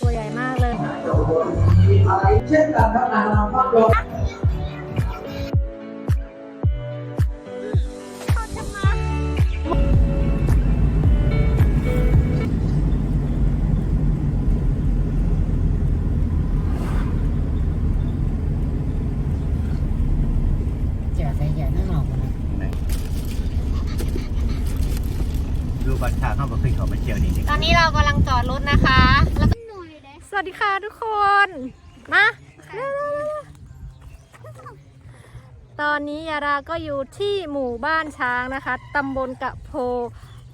ตัวใหญ่มากเลยเช่นกันครับนางรำภาพยนตร์เจ๋อใส่ใหญ่นั่งหลอกนะดูบัญชาเข้ากับขึ้นเขามาเที่ยวนี่นี่ตอนนี้เรากำลังจอดรถนะคะแล้วก็ส วัสดีค่ะทุกคน มา ตอนนี้ยาราก็อยู่ที่หมู่บ้านช้างนะคะ ตำบลกะโพ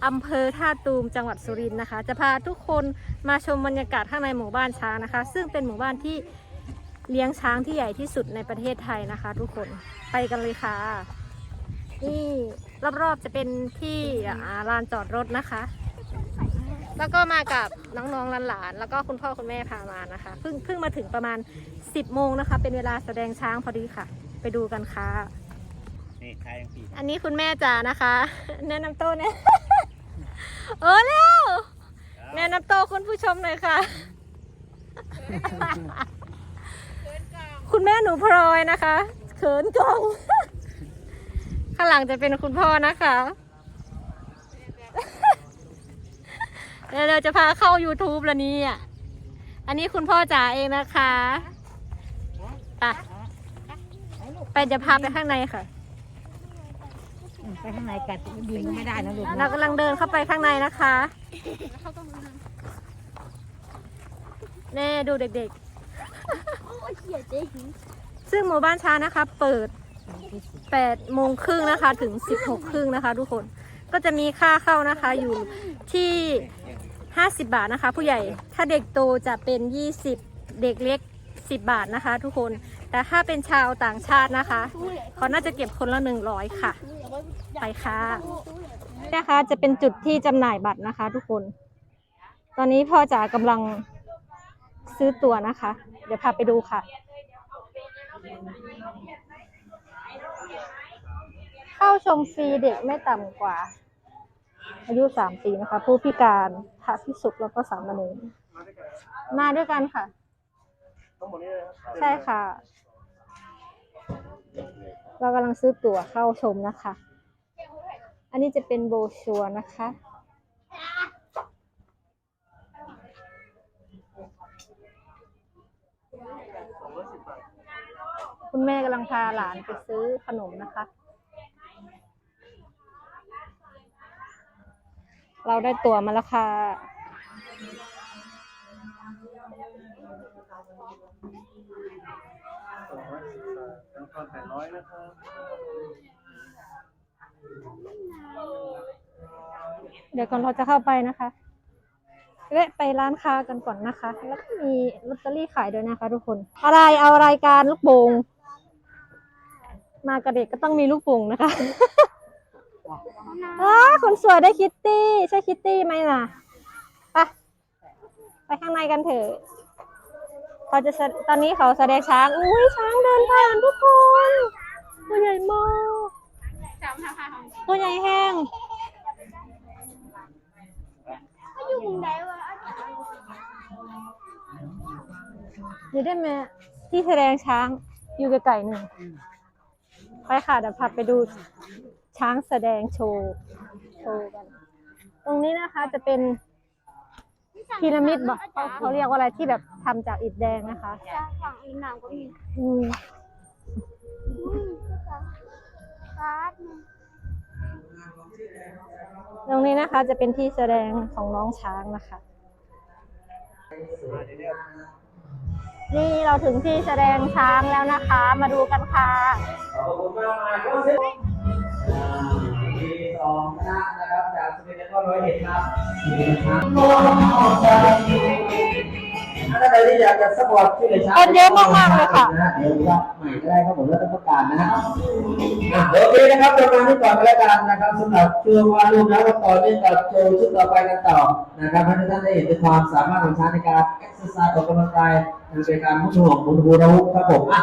อำเภอท่าตูมจังหวัดสุรินทร์นะคะ จะพาทุกคนมาชมบรรยากาศข้างในหมู่บ้านช้างนะคะ ซึ่งเป็นหมู่บ้านที่เลี้ยงช้างที่ใหญ่ที่สุดในประเทศไทยนะคะ ทุกคนไปกันเลยค่ะ นี่รอบๆจะเป็นที่ลานจอดรถนะคะ แล้วก็มากับน้องๆหลานๆแล้วก็คุณพ่อคุณแม่พามานะคะเพิ่งเพิ่งมาถึงประมาณ 10โมงนะคะ เป็นเวลาแสดงช้างพอดีค่ะ ไปดูกันค่ะนี่ชายยังปีอันนี้คุณแม่จ๋านะคะ แนะนำตัวเนี่ยเออเร็วแนะนำตัวคุณผู้ชมหน่อยค่ะ คุณแม่หนูพลอยนะคะเขินกล้องข้างหลังจะเป็นคุณพ่อนะคะ เดี๋ยวเราจะพาเข้า YouTube แล้วนี่อะ อันนี้คุณพ่อจ๋าเองนะคะไปไปจะพาไปข้างในค่ะ ไปข้างในกัดบินก็ไม่ได้นะลูกเรากำลังเดินเข้าไปข้างในนะคะแน่ดูเด็กๆ ซึ่งหมู่บ้านช้างนะคะ เปิด8โมงครึ่งนะคะ ถึง 16ครึ่งนะคะ ทุกคน ก็จะมีค่าเข้านะคะอยู่ที่ 50 บาทนะคะ ผู้ใหญ่ถ้าเด็กโตจะเป็น 20 เด็กเล็ก 10 บาทนะคะ ทุกคนแต่ถ้าเป็นชาวต่างชาตินะคะเขาน่าจะเก็บคนละ 100 ค่ะ ไปค่ะนะคะจะเป็นจุดที่จำหน่ายบัตรนะคะ ทุกคน ตอนนี้พ่อจ๋ากำลังซื้อตั๋วนะคะ เดี๋ยวพาไปดูค่ะ เข้าชมฟรีเด็กไม่ต่ำกว่า อายุสามปีนะคะ ผู้พิการ ระพิสุขแล้วก็สามเณรมาด้วยกันค่ะใช่ค่ะ เรากำลังซื้อตั๋วเข้าชมนะคะ อันนี้จะเป็นโบรชัวร์นะคะคุณแม่กำลังพาหลานไปซื้อขนมนะคะ เราได้ตั๋วมาแล้วค่ะตั้งต้นแปดร้อยนะครับเดี๋ยวก่อนเราจะเข้าไปนะคะแวะไปร้านค้ากันก่อนนะคะ แล้วก็มีลอตเตอรี่ขายด้วยนะคะ ทุกคน อะไรเอารายการลูกโป่งมากับเด็กก็ต้องมีลูกโป่งนะคะ อ้าคนสวยได้คิตตี้ใช่คิตตี้ไหมน่ะไปไปข้างในกันเถอะเขาจะตอนนี้เขาแสดงช้างอุ้ยช้างเดินผ่านทุกคนตัวใหญ่มากตัวใหญ่แห้งเดี๋ยวได้ไหมที่แสดงช้างอยู่ไกลๆหนึ่งไปค่ะเดี๋ยวพาไปดู ช้างแสดงโชว์โชว์กัน ตรงนี้นะคะจะเป็นพีระมิดบอกเขาเขาเรียกว่าอะไรที่แบบทำจากอิฐแดงนะคะฝั่งอีหนาวก็มีอืมอุ้ยฟาดตรงนี้นะคะจะเป็นที่แสดงของน้องช้างนะคะ นี่เราถึงที่แสดงช้างแล้วนะคะ มาดูกันค่ะขอบคุณ มากมายก็เสียมีสองคณะนะครับจากสุรินทร์และก็ร้อยเอ็ดครับนี่นะครับถ้าใครที่อยากจะสปอร์ตช่วยเหลือช้างคนเยอะมากๆเลยค่ะเดี๋ยวรับใหม่ก็ได้ครับผมแล้วต้องประกาศนะฮะอะโอเคนะครับประมาณนี้ก่อนก็แล้วกันนะครับสำหรับช่วงวันรุ่นแล้วก็ต่อเนื่องกับโชว์ชุดต่อไปกันต่อนะครับให้ทุกท่านได้เห็นถึงความสามารถของช้างในการเอ็กซ์ไซส์ออกกำลังกายในการมุ่งห่วงบุญบูรหุครับผมอะ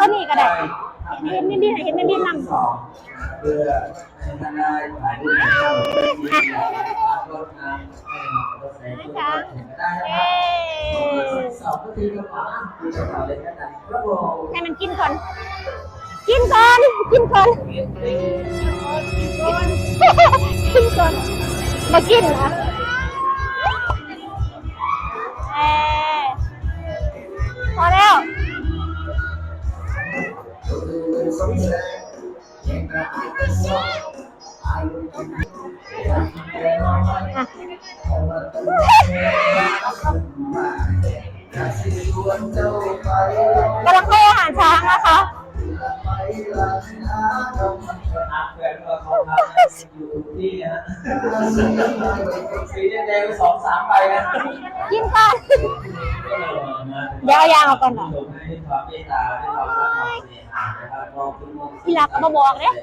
ก็นี่ก็ได้เห็นนิดนิดเห็นนิดนิดนำสองเพื่อให้ท่านได้ถ่ายรูปกับรถน้ำให้รถแสงได้นะครับสองนาทีก็พอคือจะต่อเลยแล้วกันครับผมให้มันกินก่อน กินก่อน กินก่อน กินก่อนมากินเหรอ กำลังให้อาหารช้างนะคะเพื่อนเราเขาทำอยู่ที่ฮะสีแดงๆสองสามใบนะกินก่อนเดี๋ยวเอายางออกก่อนเหรอให้ความเมตตาให้ความรักความเสียหายนะครับมองคุณมองพี่รักมาบอกเนี่ย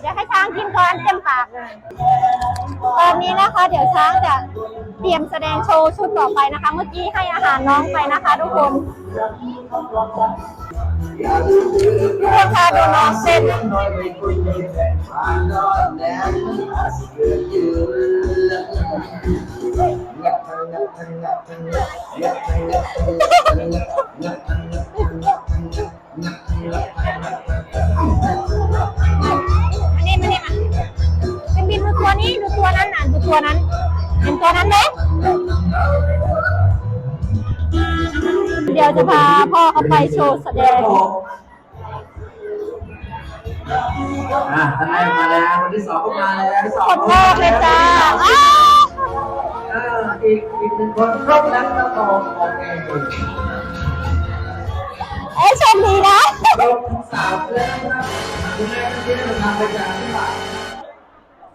เดี๋ยวให้ช้างกินก่อนเต็มปากเลยตอนนี้นะคะ เดี๋ยวช้างจะเตรียมแสดงโชว์ชุดต่อไปนะคะ เมื่อกี้ให้อาหารน้องไปนะคะ ทุกคนทุกคนคะดูน้องเต้น นดูตัวนี้ดูตัวนั้นน่ะดูตัวนั้นเห็นตัวนั้นไหมเดี๋ยวจะพาพ่อเขาไปโชว์แสดงอะท่านแรกมาแล้วคนที่สองก็มาแล้วที่สองคนแรกเลยจ้าอ้าวเอออีกอีกหนึ่งคนครบแล้วครับผมโอเคเอ้ยโชคดีนะครบทั้งสามเลยนะครับคุณแม่ที่ได้ทำไปจากที่บ้าน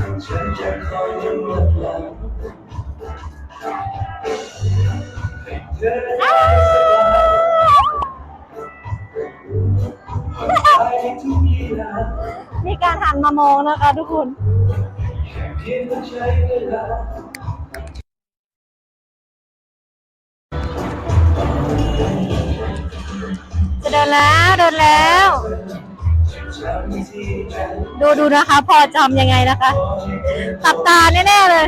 วมีการหันมามองนะคะทุกคนจะเดินแล้วเดินแล้ว ดูดูนะคะ พอจำยังไงนะคะตับตาแน่ๆเลย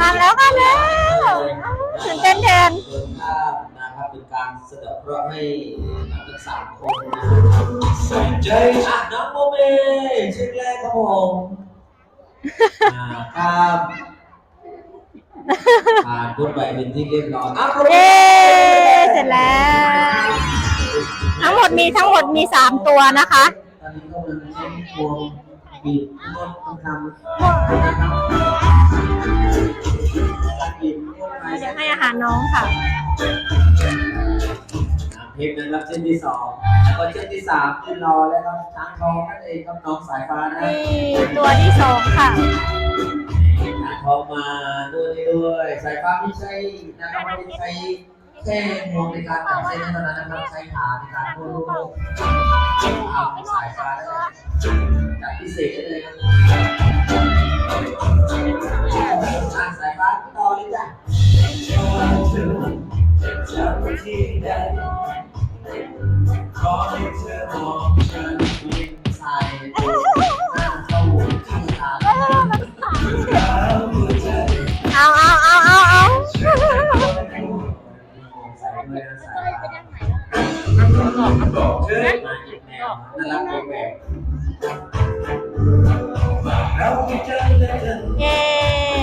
ทำแล้วค่ะแล้วตื่นเต้นแทนเดินภาพนะครับเป็นการสะเดาะเคระให้นักศึกษาคนนะครับส่ใจอะน้องโมเมชื่อแรกครับผม อ่าครับ ผ่านพ้นไปเป็นที่เรียบร้อยอะปรบมือเย้เสร็จแล้ว ทั้งหมดมีทั้งหมดมีสามตัวนะคะ ตอนนี้ก็มันใช้พวงบีบนวดทำบีบนวดไปเดี๋ยวให้อาหารน้องค่ะ เพลงนั้นรับเส้นที่สองแล้วก็เส้นที่สามยืนรอแล้วครับช้างทองนั่นเองครับน้องสายฟ้านะนี่ตัวที่สองค่ะ ช้างทอมาด้วยด้วยสายฟ้าไม่ใช่นะครับไม่ได้ใช้แค่งวงในการจับเส้นเท่านั้นนะครับใช้ขาในการโค้งลูกเอาสายฟ้าได้จับพิเศษได้เลยครับสายฟ้าต่อเลยจ้ะขอให้เธอมองฉันยิ้มใส่ ตาเชิญมาอีกแนวน่ารักแปลกเย้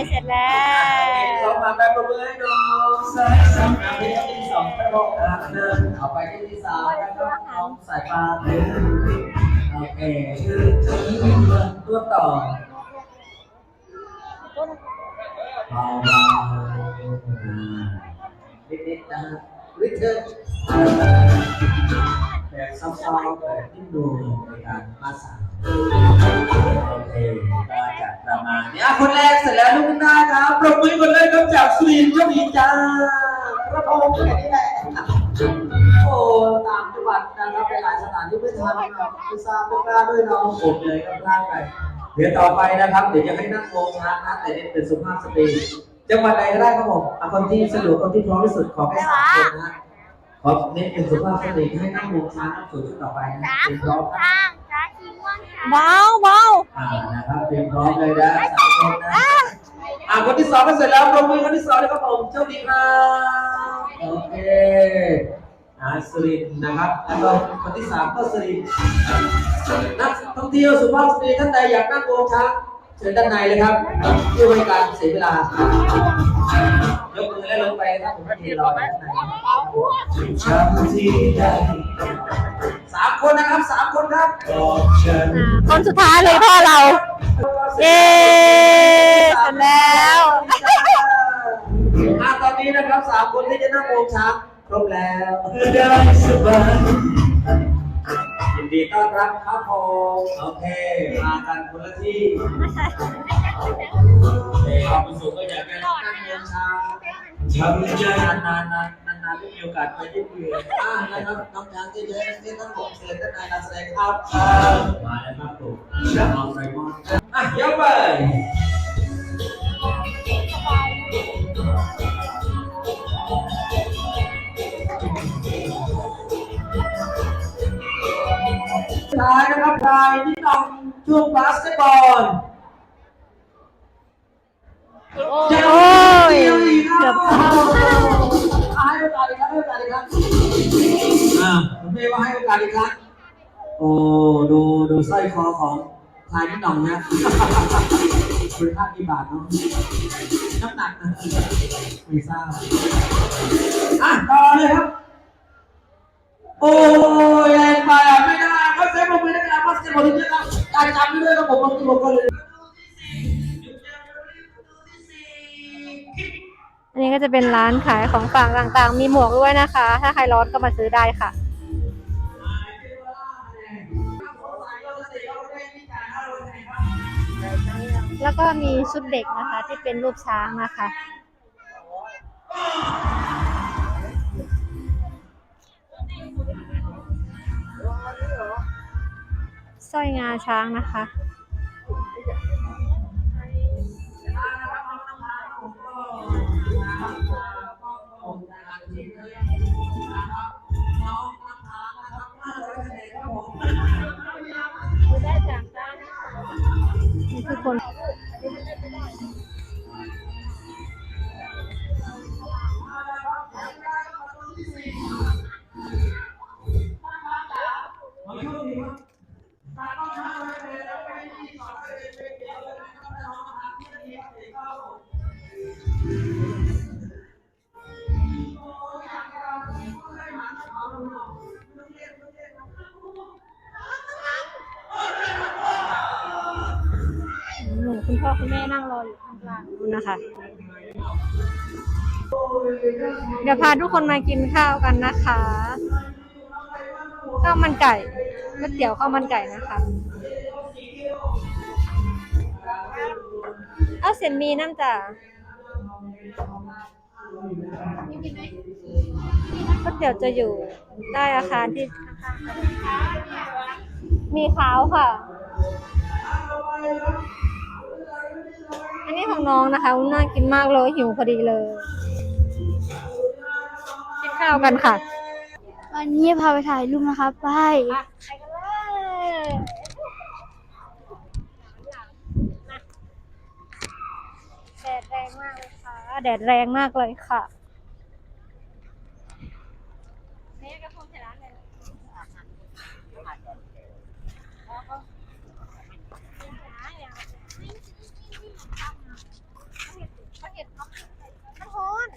เสร็จแล้วเรามาแบบประเมินน้องสายสามเพลงที่สองไปบอกอาเดินเอาไปที่สามแล้วก็น้องสายฟ้าโอเคตัวต่อเบาๆนิดๆนะริเทิร์ แบบซอฟต์ๆแบบที่ดูในการมาสาโอเคก็จะประมาณนี้คนแรกเสร็จแล้วลูกหน้าครับปรบมือคนแรกครับจากสุรินทร์เจ้าหญิงจ้าครับผมแค่นี้แหละโอ้ตามจังหวัดนะครับไปหลายสถานที่ไม่ทำครับไม่ทราบไม่กล้าด้วยเน้องผมเลยก็พลาดไปเดี๋ยวต่อไปนะครับ เดี๋ยวจะให้นั่งโงช้างนะแต่เน้นเป็นสุภาพสตรีจังหวัดใดก็ได้ครับผมเอาคนที่สะดวกคนที่พร้อมที่สุดขอแค่สามคนนะ ขอเน้นเป็นสุภาพสตรีให้นั่งโงช้างนั่งสวยชุดต่อไปนะเตรียมพร้อมนะจ้างจ้าชิงว่างจ้าเบาเบาอ่านะครับเตรียมพร้อมเลยนะสามคนนะอ่าคนที่สองก็เสร็จแล้วปรบมือคนที่สองเลยครับผมโชคดีครับโอเคอ่าสรินนะครับแล้วก็คนที่สามก็สรินนักท่องเที่ยวสุภาพสตรีท่านใดอยากนั่งโงช้าง เชิญด้านในเลยครับเพื่อไม่ให้การเสียเวลายกมือแล้วลงไปครับผมทีรอด้านในสามคนนะครับสามคนครับคนสุดท้ายเลยพ่อเรา เย้เสร็จแล้วอะตอนนี้นะครับสามคนที่จะนั่งโมงช้างครบแล้วยิ ยินดีต้อนรับครับผมโอเค มากันคนละที่เด็กความสุขก็อยากจะนั่งโมงช้าช้างเจอนานนานๆนนานได้มีโอกาสไปญี่ปุ่นอ่านะครับน้องช้างที่เยอะที่ต้องผมเชิญด้านในกแสดงครับมาแล้วครับผมน้องไซมอนอะยกไป ท้ายนะครับทายที่น้องช่วงบาสเกตบอลโอ้ยเกือบเข้าให้โอกาสอีกครั้งให้โอกาสอีกครั้งอ่าผมไม่ว่าให้โอกาสอีกครั้งโอ้ดูดูสร้อยคอของทายที่น้องนะคุณค่ากี่บาทเนาะน้ำหนักนะไม่ทราบอะต่อเลยครับ โอ้ยแรงไปอะไม่ได้ ก็เซฟลงไปในการบาสเกตบอลที่ครับการจำไม่ได้ครับผมบางทีผมก็เลยอันนี้ก็จะเป็นร้านขายของฝากต่างๆ มีหมวกด้วยนะคะ ถ้าใครร้อนก็มาซื้อได้ค่ะ แล้วก็มีชุดเด็กนะคะที่เป็นรูปช้างนะคะ สร้อยงาช้างนะคะ คุณพ่อคุณแม่นั่งรออยู่ข้างล่างนู่นนะคะ เดี๋ยวพาทุกคนมากินข้าวกันนะคะข้าวมันไก่ก๋วยเตี๋ยวข้าวมันไก่นะคะเอาเสียนมีน้ำจ้ะก๋วยเตี๋ยวจะอยู่ใต้อาคารที่ มีขาวค่ะ อันนี้ของน้องนะคะอุ้มน่ากินมากเลยหิวพอดีเลย กินข้าวกันค่ะ วันนี้พาไปถ่ายรูปนะครับไปไปกันเลยแดดแรงมากเลยค่ะ แดดแรงมากเลยค่ะนี่ก็คงจะร้านเลยมันโหน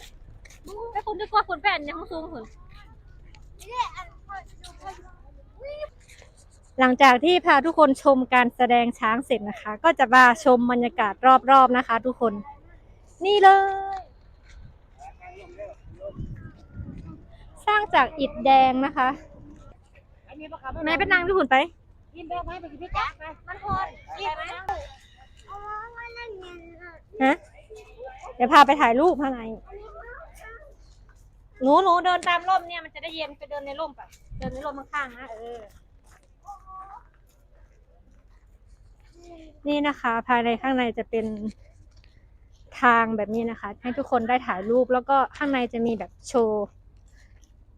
ไป คุณดีกว่าคุณแผ่นยังสูงคุณหลังจากที่พาทุกคนชมการแสดงช้างเสร็จนะคะ ก็จะมาชมบรรยากาศรอบๆนะคะ ทุกคน นี่เลย สร้างจากอิฐแดงนะคะแม่เป็นนางที่หุ่นไปไปพี่จ๊ะไปมันพอนฮะเดี๋ยวพาไปถ่ายรูปข้างใน หนูหนูเดินตามร่มเนี่ยมันจะได้เย็นไปเดินในร่มไปเดินในร่มข้างๆนะเออ นี่นะคะ ภายในข้างในจะเป็นทางแบบนี้นะคะ ให้ทุกคนได้ถ่ายรูปแล้วก็ข้างในจะมีแบบโชว์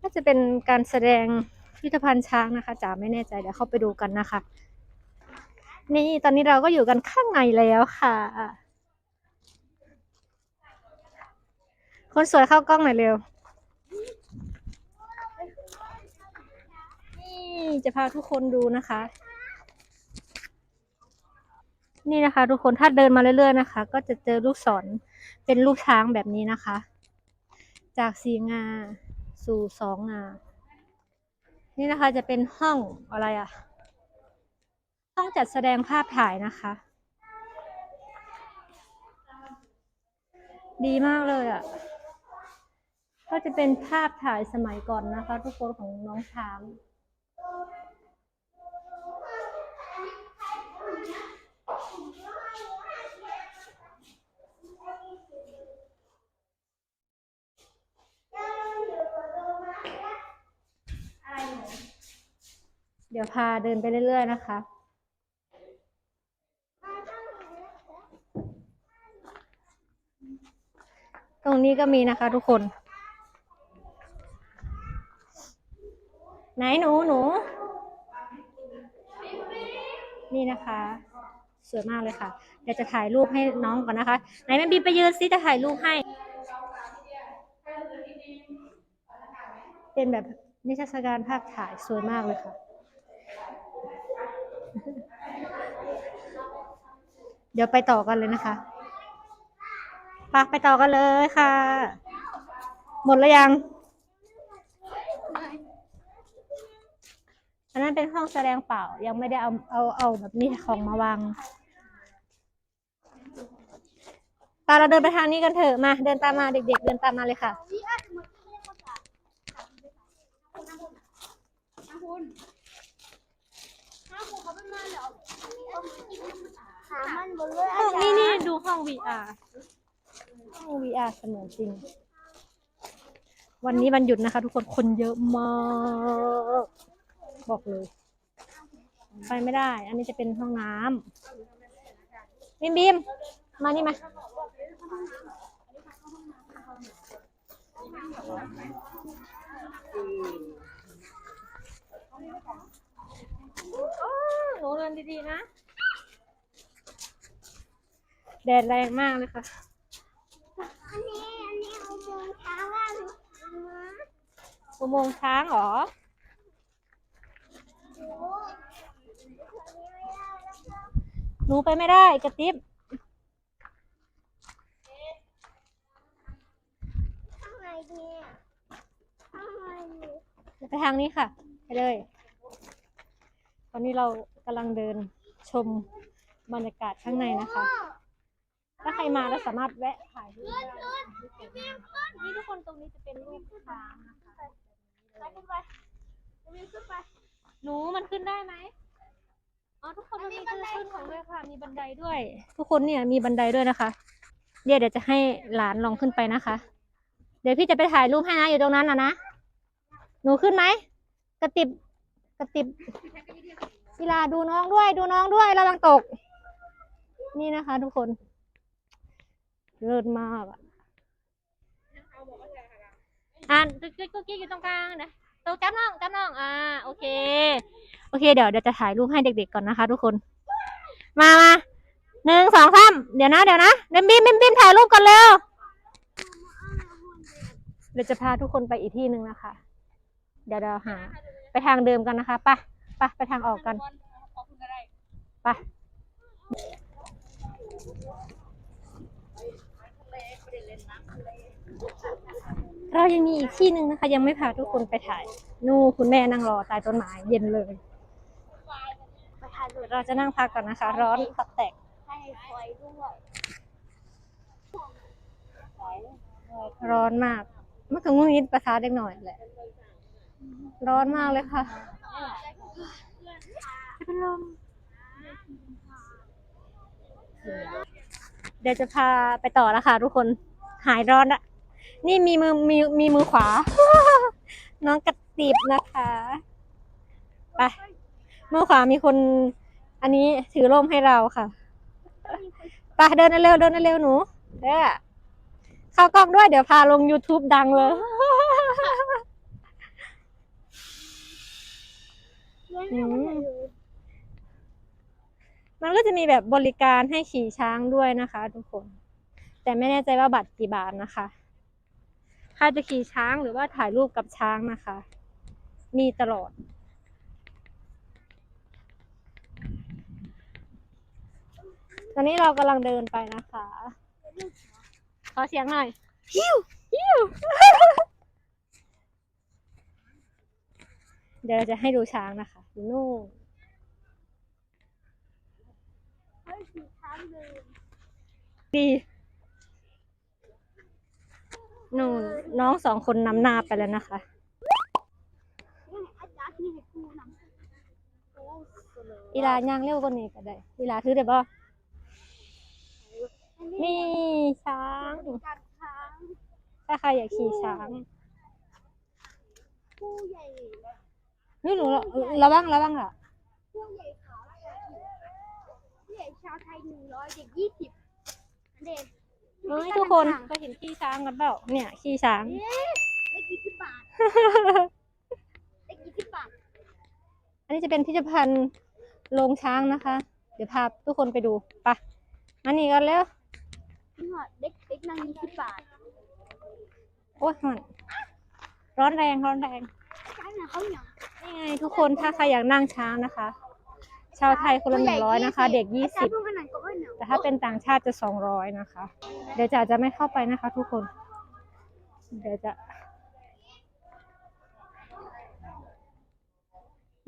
น่าจะเป็นการแสดงพิพิธภัณฑ์ช้างนะคะจ๋าไม่แน่ใจเดี๋ยวเข้าไปดูกันนะคะ นี่ตอนนี้เราก็อยู่กันข้างในแล้วค่ะ คนสวยเข้ากล้องหน่อยเร็ว นี่ จะพาทุกคนดูนะคะ นี่นะคะ ทุกคนถ้าเดินมาเรื่อยๆนะคะ ก็จะเจอลูกศรเป็นลูกช้างแบบนี้นะคะ จากสี่งาสู่สองงา นี่นะคะจะเป็นห้องอะไรอะห้องจัดแสดงภาพถ่ายนะคะ ดีมากเลยอะก็จะเป็นภาพถ่ายสมัยก่อนนะคะ ทุกคนของน้องช้าง ดี๋ยวพาเดินไปเรื่อย ๆ นะคะ ตรงนี้ก็มีนะคะทุกคน ไหนหนูหนู นี่นะคะ สวยมากเลยค่ะ เดี๋ยวจะถ่ายรูปให้น้องก่อนนะคะ ไหนแม่บีไปยืนซิจะถ่ายรูปให้ เป็นแบบนิทรรศการภาพถ่ายสวยมากเลยค่ะ เดี๋ยวไปต่อกันเลยนะคะไปไปต่อกันเลยค่ะ หมดแล้วยัง อันนั้นเป็นห้องแสดงเปล่า ยังไม่ได้เอาเอาเอาแบบมีของมาวางตาเราเดินไปทางนี้กันเถอะมา เดินตามมาเด็ก ๆ เดินตามมาเลยค่ะหามั นบนเลยห้องนี่นี่ดูห้อง VR ห้อง VR เสมือนจริง วันนี้วันหยุดนะคะ ทุกคนคนเยอะมาก บอกเลย ไปไม่ได้ อันนี้จะเป็นห้องน้ำบิมบิมมานี่มาโอ้หนูเดินดีๆนะ แดดแรงมากเลยค่ะ อันนี้อันนี้เอาโมงเช้าว่าหนูอุโมงค์ช้างเหรอ หนูไปไม่ได้กระติบข้างในดีข้างในดีไปทางนี้ค่ะ ไปเลย ตอนนี้เรากำลังเดินชมบรรยากาศข้างในนะคะ ถ้าใครมาแล้วสามารถแวะถ่ายรูปได้นี่ทุกคนตรงนี้จะเป็นรูปช้างนะคะไปขึ้นไปวิวขึ้นไป หนูมันขึ้นได้ไหมอ๋อทุกคนมันมีขึ้นขึ้นของด้วยค่ะ มีบันไดด้วย ทุกคนเนี่ยมีบันไดด้วยนะคะเดี๋ยวเดี๋ยวจะให้หลานลองขึ้นไปนะคะ เดี๋ยวพี่จะไปถ่ายรูปให้นะอยู่ตรงนั้นนะนะ หนูขึ้นไหมกระติบกระติบกีฬาดูน้องด้วย ดูน้องด้วยระวังตก นี่นะคะ ทุกคน เลิศมากอะอ่านกุ๊กกิ๊กกุ๊กกิ๊กอยู่ตรงกลางนะตรงจับน้องจับน้องอ่าโอเค โอเค เดี๋ยวเดี๋ยวจะถ่ายรูปให้เด็กๆก่อนนะคะ ทุกคน มามาหนึ่งสองสามเดี๋ยวนะเดี๋ยวนะเดมบิมบิมบิมถ่ายรูปกันเร็วเดี๋ยวจะพาทุกคนไปอีกที่หนึ่งนะคะ เดี๋ยวเราหา ไปทางเดิมกันนะคะไปไปไปทางออกกันไป เรายังมีอีกที่หนึ่งนะคะ ยังไม่พาทุกคนไปถ่าย นู่นคุณแม่นั่งรอใต้ต้นไม้เย็นเลยไปถ่ายรูเดี๋ปยวเราจะนั่งพักก่อนนะคะ ร้อนตับแตกให้ไฟด้วยร้อนมากมันก็งุ่นงิดประสาทเด็กหน่อยแหละ ร้อนมากเลยค่ะจะเป็นลมเดี๋ยวจะพาไปต่อแล้วค่ะทุกคนหายร้อนละ นี่มีมือมีมีมือขวา น้องกระติบนะคะไปมือขวามีคน อันนี้ถือร่มให้เราค่ะไปเดินเร็วเดินเร็วหนูเด้อเข้ากล้องด้วยเดี๋ยวพาลง YouTube ดังเลยมมันก็จะมีแบบบริการให้ขี่ช้างด้วยนะคะ ทุกคน แต่ไม่แน่ใจว่าบัตรกี่บาทนะคะ ใครจะขี่ช้างหรือว่าถ่ายรูปกับช้างนะคะ มีตลอด ตอนนี้เรากำลังเดินไปนะคะ ขอเสียงหน่อยฮิวฮิวเดี๋ยวเราจะให้ดูช้างนะคะอยู่นู่นดี นู่นน้องสองคนนำหน้าไปแล้วนะคะอาจารย์นี่ให้กูนำอีลาย่างเร็วกว่านี้ก็ได้อีลาถือได้บ่นี่ช้างการค้างถ้าใครอยากขี่ช้างผู้ใหญ่นี่หนูระระวังระวังล่ะผู้ใหญ่ขาวผู้ใหญ่ชาวไทยหนึ่งร้อยเด็กยี่สิบเด็ก เฮ้ยทุกคนก็เห็นขี่ช้างกันเปล่าเนี่ยขี่ช้างเอ๊ะได้กี่สิบบาทได้กี่สิบบาท อันนี้จะเป็นพิพิธภัณฑ์โรงช้างนะคะ เดี๋ยวพาทุกคนไปดูไปะมานี่กันแล้วนี่หอเด็กเด็กนั่งยี่สิบบาทโอ้ยมันร้อนแรงร้อนแรงใช่ไหมเขาอย่างนี่ไงทุกคนถ้าใครอยากนั่งช้างนะคะ ชาวไทยคนละหนึ่งร้อยนะคะ เด็กยี่สิบพูดขนาดก็ไม่เหนียวแต่ถ้าเป็นต่างชาติจะสองร้อยนะคะ เดี๋ยวจะจะไม่เข้าไปนะคะ ทุกคน เดี๋ยวจะ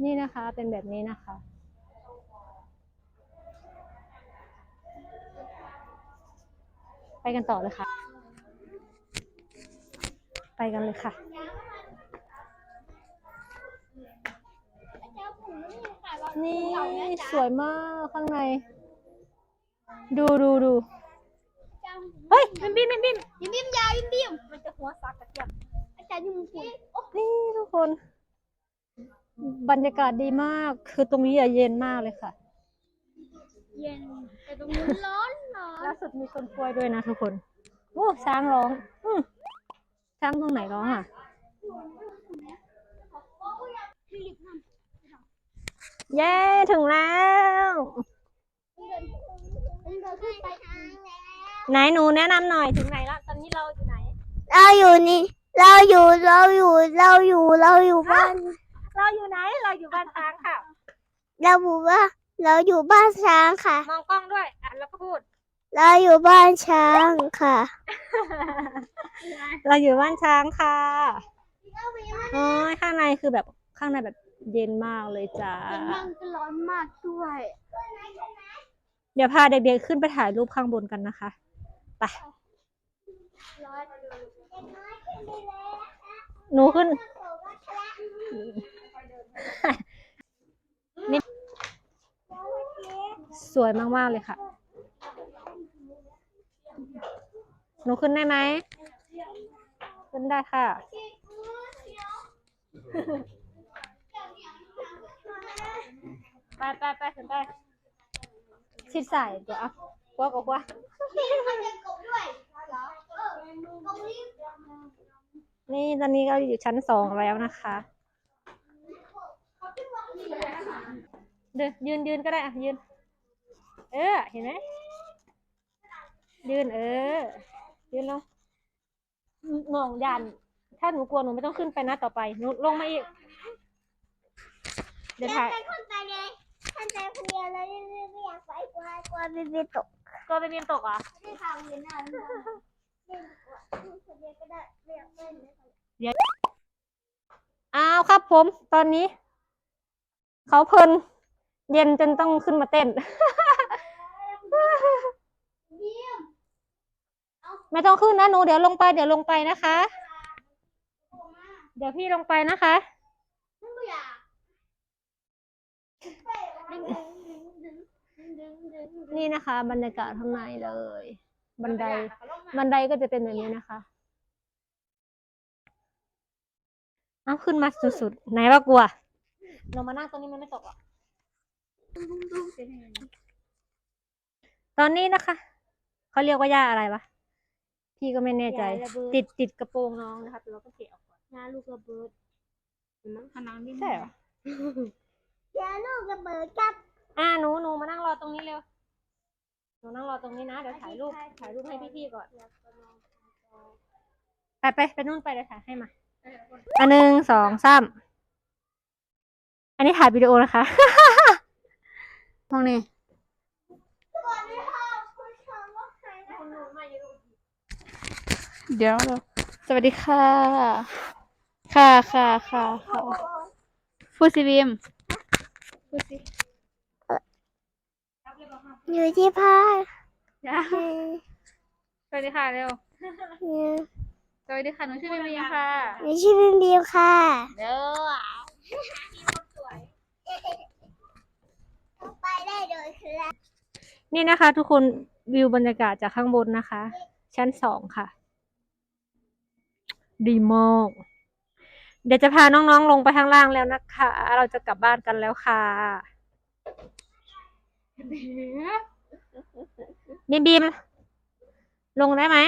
นี่นะคะเป็นแบบนี้นะคะไปกันต่อเลยค่ะ ไปกันเลยค่ะ นี่สวยมากข้างใน ดูดูดูเฮ้ยบิมบิมบิมบิมยิ้มยิ้มยาวยิ้มยิ้มมันจะหัวซักกระเทียมอาจารย์ยุ่งฝุ่นนี่ทุกคน บรรยากาศดีมาก คือตรงนี้อะเย็นมากเลยค่ะ เย็นแต่ตรงนู้นร้อนร้อนล่าสุดมีคนป่วยด้วยนะทุกคนโอ้ช้างร้องอืมช้างตรงไหนร้องอะ เย้ ถึงแล้ว ไหนหนูแนะนำหน่อยถึงไหนละตอนนี้เราอยู่ไหนเราอยู่นี่ เราอยู่ เราอยู่ เราอยู่ เราอยู่บ้าน เราอยู่ไหน เราอยู่บ้านช้างค่ะ เราบอกว่า เราอยู่บ้านช้างค่ะ มองกล้องด้วยอะแล้วก็พูด เราอยู่บ้านช้างค่ะ เราอยู่บ้านช้างค่ะ โอ้ยข้างในคือแบบข้างในแบบ เย็นมากเลยจ้ามันก็ร้อนมากด้วย เดี๋ยวพาเด็กๆขึ้นไปถ่ายรูปข้างบนกันนะคะ ไป หนูขึ้น นี่สวยมาก ๆ เลยค่ะ หนูขึ้นได้ไหม ขึ้นได้ค่ะ ไปไปไปขึ้นไปชิดใส่เดี๋ยวเอากลัวกัวกลัวนี่ตอนนี้ก็อยู่ชั้นสองแล้วนะคะ เดี๋ยวยืนยืนก็ได้อะยืน เออ เห็นไหมยืนเออ ยืนลงหน่องยันถ้าหนูกลัวหนูไม่ต้องขึ้นไปนะต่อไปหนูลงมาอีก เดี๋ยวถ่าย ท่านใจคนเดียวเลยไม่อยากไปกลัวกลัวบีบีตกกลัวไปเบียนตกเหรอะไม่ได้ทำเลยนะเล่นกว่าคนเดียวก็ได้ไม่อยากเล่นเลยอ้าวครับผม ตอนนี้ เขาเพลินเย็นจนต้องขึ้นมาเต้นไม่ต้องขึ้นนะหนูเดี๋ยวลงไปเดี๋ยวลงไปนะคะ เดี๋ยวพี่ลงไปนะคะ นี่นะคะ บรรยากาศข้างในเลย บันได บันไดก็จะเป็นแบบนี้นะคะ เอาขึ้นมาสุดๆ ไหนว่ากลัวเรามานั่งตรงนี้มันไม่ตกหรอกตอนนี้นะคะ เขาเรียกว่าหญ้าอะไรวะ พี่ก็ไม่แน่ใจ ติดติดกระโปรงน้องนะคะแต่เราก็เกะออกก่อนยาลูกระเบิดใช่เหรอ ยาลูกระเบิดกับอ่าหนูหนูมานั่งรอตรงนี้เร็ว หนูนั่งรอตรงนี้นะ เดี๋ยวถ่ายรูป ถ่ายรูปให้พี่ๆก่อน ไปไปไปนู่นไปเดี๋ยวถ่ายให้มาอันหนึ่งสองสามอันนี้ถ่ายวิดีโอนะคะ ห้องนี้เดี๋ยวเราสวัสดีค่ะ ค่ะค่ะค่ะค่ะพูดสิบีม พูดสิอยู่ที่ผ้าจ้าสวัสดีค่ะเร็วเนี่ยสวัสดีค่ะหนูชื่อบีมค่ะอยู่ที่บิมบิวค่ะเด้อไปได้โดยคือนี่นะคะ ทุกคนวิวบรรยากาศจากข้างบนนะคะ ชั้นสองค่ะ ดีมาก เดี๋ยวจะพาน้องๆลงไปข้างล่างแล้วนะคะ เราจะกลับบ้านกันแล้วค่ะบีมบีมลงได้ไหม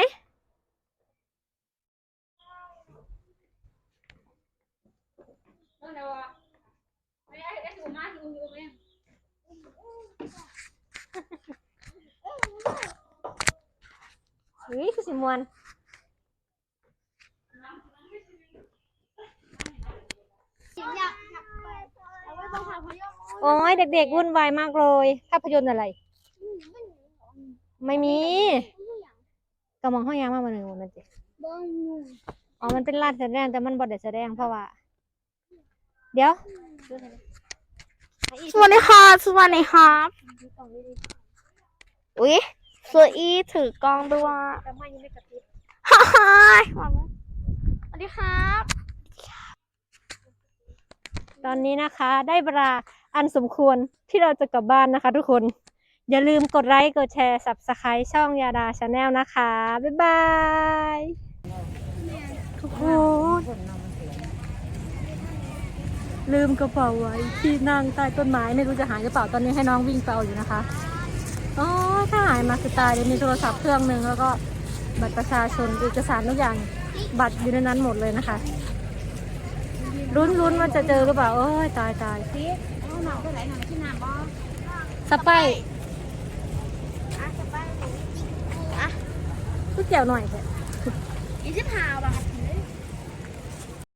เฮ้ยคือสิมวน อยากอยากไปเอาไว้ตรงทางพยพ โอ้ยเด็กๆวุ่นวายมากเลยภาพยนตร์อะไร ไม่มีกำมองห้องยางมากมาหนึ่งวันนั่นสิงอ๋อมันเป็นลาดแสดงแต่มันบอดเดแสดงเพราะว่า เดี๋ยวสวัสดีค่ะสวัสดีครับอุ๊ยโซอีถือกล้องด้วยแต่ไม่ยังไม่กระติบฮ่าฮ่าสวัสดีครับ ตอนนี้นะคะได้เวลาอันสมควรที่เราจะกลับบ้านนะคะทุกคน อย่าลืมกดไลค์ กดแชร์ subscribe ช่องยาดาชาแนลนะคะ บ๊ายบายทุกคนลืมกระเป๋าไว้ที่นั่งใต้ต้นไม้ไม่รู้จะหายหรือเปล่าตอนนี้ให้น้องวิ่งไปเอาอยู่นะคะอ๋อถ้าหายมาคือตายเลยมีโทรศัพท์เครื่องหนึ่งแล้วก็บัตรประชาชนเอกสารทุกอย่างบัตรอยู่ในนั้นหมดเลยนะคะ ลุ้นลุ้นว่าจะเจอหรือเปล่าโอ้ยตายตายสไปร์ก๋วยเตี๋ยวหน่อยเถอะยี่สิบห้าบาท